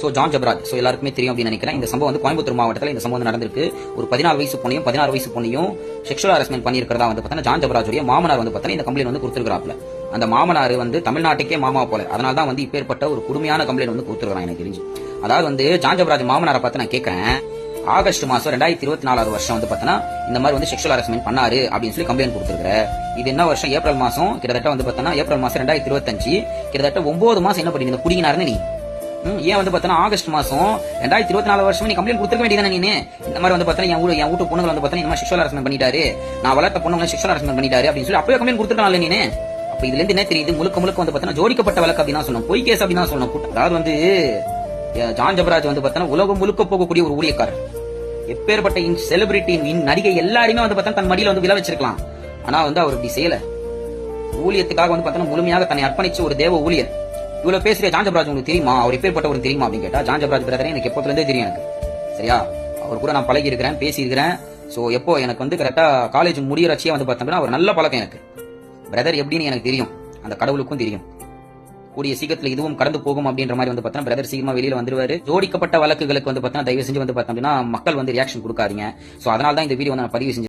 So John Jebaraj so எல்லாருக்குமே தெரியும் அப்படின்னு நினைக்கிறேன். இந்த சம்பவம் வந்து கோயம்புத்தூர் மாவட்டத்தில் இந்த சம்பவம் நடந்திருக்கு. ஒரு பதினாறு வயசு பொண்ணையும் பதினாறு வயசு பொண்ணையும் செக்ஷுவல் ஹரஸ்மெண்ட் பண்ணியிருக்கிறதா வந்து பார்த்தீங்கன்னா ஜான் ஜபராஜுடைய மாமனார் வந்து பார்த்தீங்கன்னா இந்த கம்ப்ளைண்ட் வந்து கொடுத்துருக்காப்ல அந்த மாமனார் வந்து தமிழ்நாட்டுக்கே மாமா போல. அதனால தான் வந்து இப்பேற்பட்ட ஒரு கொடுமையான கம்ப்ளைண்ட் வந்து கொடுத்துருக்கான் எனக்கு தெரிஞ்சு. அதாவது வந்து ஜான் ஜபராஜ் மாமனாரை பார்த்து நான் கேட்கறேன் ஆகஸ்ட் மாசம் ரெண்டாயிரத்தி இருபத்தி நாலாவது வருஷம் வந்து பார்த்தீங்கன்னா இந்த மாதிரி வந்து செக்ஷுவல் ஹரஸ்மெண்ட் பண்ணாரு அப்படின்னு சொல்லி கம்ப்ளைண்ட் கொடுத்துருக்காரு இது என்ன வருஷம்? ஏப்ரல் மாசம். கிட்டத்தட்ட வந்து பார்த்தீங்கன்னா ஏப்ரல் மாசம் ரெண்டாயிரத்தி இருபத்தஞ்சு. கிட்டத்தட்ட ஒன்பது மாசம் என்ன பண்ணிருந்த? குடிங்கினாருன்னு நீ. ஏன் வந்து பார்த்தா ஆகஸ்ட் மாசம் ரெண்டாயிரத்தி இருபத்தி நாலு வருஷம் நீ கம்ப்ளைண்ட் கொடுத்துக்க வேண்டியதானே நீ இந்த மாதிரி வந்து பார்த்தா என் ஊர் என் வீட்டு பொண்ணுங்க வந்து பார்த்தா இந்த மாதிரி சிக்ஷுவல் பண்ணிட்டாரு. நான் வளர்த்த பொண்ணுங்களை சிக்ஷுவல் பண்ணிட்டாரு அப்படின்னு சொல்லி அப்பவே கம்ப்ளைண்ட் கொடுத்துருக்கலாம் நீ அப்ப இதுல இருந்து என்ன தெரியுது? முழுக்க முழுக்க வந்து பார்த்தா ஜோடிக்கப்பட்ட வழக்கு அப்படின்னு சொல்லணும். பொய் கேஸ் அப்படின்னு சொல்லணும். அதாவது வந்து ஜான் ஜபராஜ் வந்து பார்த்தா உலகம் முழுக்க போகக்கூடிய ஒரு ஊழியக்காரர். எப்பேற்பட்ட செலிபிரிட்டி நடிகை எல்லாருமே வந்து பார்த்தா தன் மடியில வந்து விழ வச்சிருக்கலாம். ஆனா வந்து அவர் இப்படி செய்யல. ஊழியத்துக்காக வந்து பார்த்தா முழுமையாக தன்னை அர்ப்பணிச்ச ஒரு தேவ ஊழியர். இவ்வளவு பேசுற ஜான்ஜபராஜ் உங்களுக்கு தெரியுமா? அவர் எப்பேற்பட்டவர் தெரியுமா அப்படின்னு கேட்டா ஜான்ஜபராஜ் பிரதரே எனக்கு எப்போதுல இருந்தே தெரியும் எனக்கு. சரியா? அவர் கூட நான் பழகி இருக்கிறேன் பேசி இருக்கிறேன் சோ எப்போ எனக்கு வந்து கரெக்டா காலேஜ் முடியறச்சியே வந்து பார்த்தோம்னா அவர் நல்ல பழக்கம் எனக்கு. பிரதர் எப்படின்னு எனக்கு தெரியும். அந்த கடவுளுக்கும் தெரியும். கூடிய சீக்கிரத்துல இதுவும் கடந்து போகும் அப்படின்ற மாதிரி வந்து பார்த்தா பிரதர் சீக்கிரமா வெளியில வந்துருவாரு. ஜோடிக்கப்பட்ட வழக்குகளுக்கு வந்து பார்த்தா தயவு செஞ்சு வந்து பார்த்தோம்னா மக்கள் வந்து ரியாக்ஷன் கொடுக்காதீங்க. சோ அதனால தான் இந்த வீடியோ வந்து நான் பதிவு செஞ்சு